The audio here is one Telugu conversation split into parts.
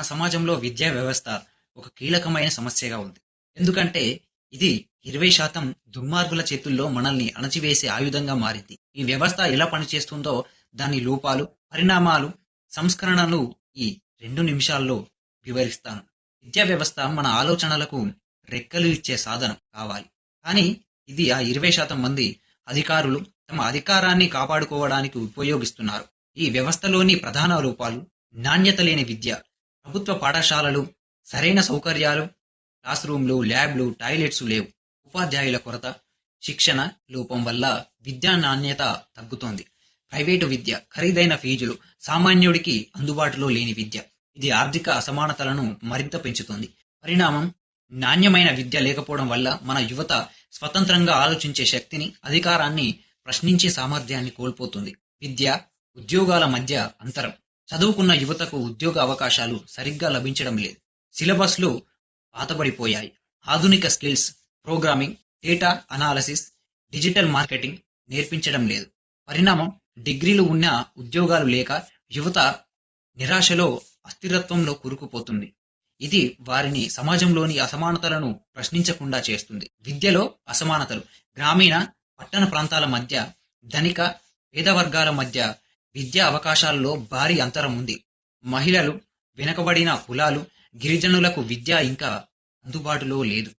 మన సమాజంలో విద్యా వ్యవస్థ ఒక కీలకమైన సమస్యగా ఉంది. ఎందుకంటే ఇది ఇరవై శాతం దుర్మార్గుల చేతుల్లో మనల్ని అణచివేసే ఆయుధంగా మారింది. ఈ వ్యవస్థ ఎలా పనిచేస్తుందో దాని లోపాలు పరిణామాలు సంస్కరణలు ఈ రెండు నిమిషాల్లో వివరిస్తాను. విద్యా వ్యవస్థ మన ఆలోచనలకు రెక్కలు ఇచ్చే సాధనం కావాలి. కానీ ఇది ఆ ఇరవై శాతం మంది అధికారులు తమ అధికారాన్ని కాపాడుకోవడానికి ఉపయోగిస్తున్నారు. ఈ వ్యవస్థలోని ప్రధాన లోపాలు నాణ్యత లేని విద్య ప్రభుత్వ పాఠశాలలు సరైన సౌకర్యాలు క్లాస్ రూమ్లు ల్యాబ్లు టాయిలెట్స్ లేవు. ఉపాధ్యాయుల కొరత శిక్షణ లోపం వల్ల విద్యా నాణ్యత తగ్గుతోంది. ప్రైవేటు విద్య ఖరీదైన ఫీజులు సామాన్యుడికి అందుబాటులో లేని విద్య ఇది ఆర్థిక అసమానతలను మరింత పెంచుతుంది. పరిణామం నాణ్యమైన విద్య లేకపోవడం వల్ల మన యువత స్వతంత్రంగా ఆలోచించే శక్తిని అధికారాన్ని ప్రశ్నించే సామర్థ్యాన్ని కోల్పోతుంది. విద్య ఉద్యోగాల మధ్య అంతరం. చదువుకున్న యువతకు ఉద్యోగ అవకాశాలు సరిగ్గా లభించడం లేదు. సిలబస్లు పాతబడిపోయాయి. ఆధునిక skills programming data analysis digital marketing నేర్పించడం లేదు. పరిణామం డిగ్రీలు ఉన్న ఉద్యోగాలు లేక యువత నిరాశలో అస్థిరత్వంలో కూరుకుపోతుంది. ఇది వారిని సమాజంలోని అసమానతలను ప్రశ్నించకుండా చేస్తుంది. విద్యలో అసమానతలు గ్రామీణ పట్టణ ప్రాంతాల మధ్య ధనిక పేద వర్గాల మధ్య విద్యా అవకాశాలలో భారీ అంతరం ఉంది. మహిళలు వెనుకబడిన కులాలు గిరిజనులకు విద్య ఇంకా అందుబాటులో లేదు.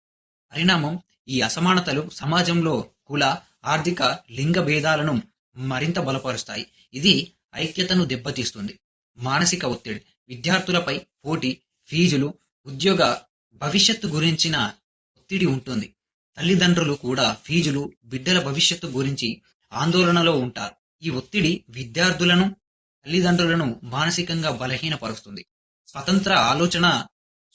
పరిణామం ఈ అసమానతలు సమాజంలో కుల ఆర్థిక లింగ భేదాలను మరింత బలపరుస్తాయి. ఇది ఐక్యతను దెబ్బతీస్తుంది. మానసిక ఒత్తిడి విద్యార్థులపై పోటీ ఫీజులు ఉద్యోగ భవిష్యత్తు గురించిన ఒత్తిడి ఉంటుంది. తల్లిదండ్రులు కూడా ఫీజులు బిడ్డల భవిష్యత్తు గురించి ఆందోళనలో ఉంటారు. ఈ ఒత్తిడి విద్యార్థులను తల్లిదండ్రులను మానసికంగా బలహీనపరుస్తుంది. స్వతంత్ర ఆలోచన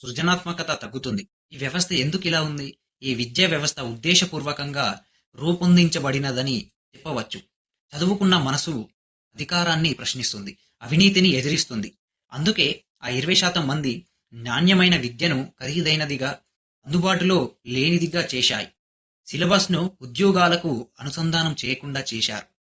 సృజనాత్మకత తగ్గుతుంది. ఈ వ్యవస్థ ఎందుకు ఇలా ఉంది? ఈ విద్యా వ్యవస్థ ఉద్దేశపూర్వకంగా రూపొందించబడినదని చెప్పవచ్చు. చదువుకున్న మనసు అధికారాన్ని ప్రశ్నిస్తుంది. అవినీతిని ఎదిరిస్తుంది. అందుకే ఆ ఇరవై శాతం మంది నాణ్యమైన విద్యను ఖరీదైనదిగా అందుబాటులో లేనిదిగా చేశాయి. సిలబస్ను ఉద్యోగాలకు అనుసంధానం చేయకుండా చేశారు.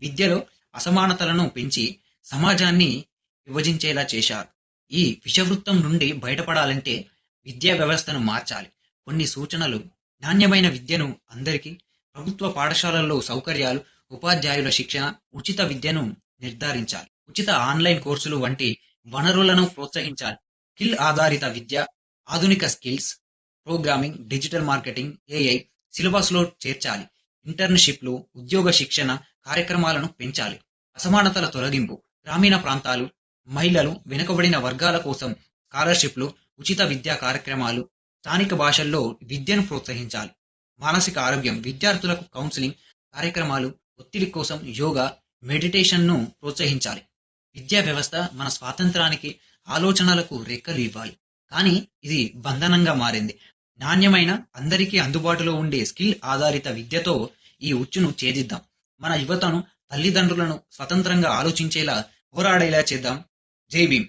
విద్యలో అసమానతలను పెంచి సమాజాన్ని విభజించేలా చేశారు. ఈ విషవృత్తం నుండి బయటపడాలంటే విద్యా వ్యవస్థను మార్చాలి. కొన్ని సూచనలు. నాణ్యమైన విద్యను అందరికీ ప్రభుత్వ పాఠశాలల్లో సౌకర్యాలు ఉపాధ్యాయుల శిక్షణ ఉచిత విద్యను నిర్ధారించాలి. ఉచిత ఆన్లైన్ కోర్సులు వంటి వనరులను ప్రోత్సహించాలి. స్కిల్ ఆధారిత విద్య ఆధునిక skills programming digital marketing AI సిలబస్లో చేర్చాలి. ఇంటర్న్షిప్లు ఉద్యోగ శిక్షణ కార్యక్రమాలను పెంచాలి. అసమానతల తొలగింపు గ్రామీణ ప్రాంతాలు మహిళలు వెనుకబడిన వర్గాల కోసం స్కాలర్షిప్లు ఉచిత విద్యా కార్యక్రమాలు స్థానిక భాషల్లో విద్యను ప్రోత్సహించాలి. మానసిక ఆరోగ్యం విద్యార్థులకు కౌన్సిలింగ్ కార్యక్రమాలు ఒత్తిడి కోసం యోగా మెడిటేషన్ను ప్రోత్సహించాలి. విద్యా వ్యవస్థ మన స్వాతంత్రానికి ఆలోచనలకు రెక్కలు ఇవ్వాలి. కానీ ఇది బంధనంగా మారింది. నాణ్యమైన అందరికీ అందుబాటులో ఉండే స్కిల్ ఆధారిత విద్యతో ఈ ఉచ్చును ఛేదిద్దాం. మన యువతను తల్లిదండ్రులను స్వతంత్రంగా ఆలోచించేలా పోరాడేలా చేద్దాం. జై భీమ్.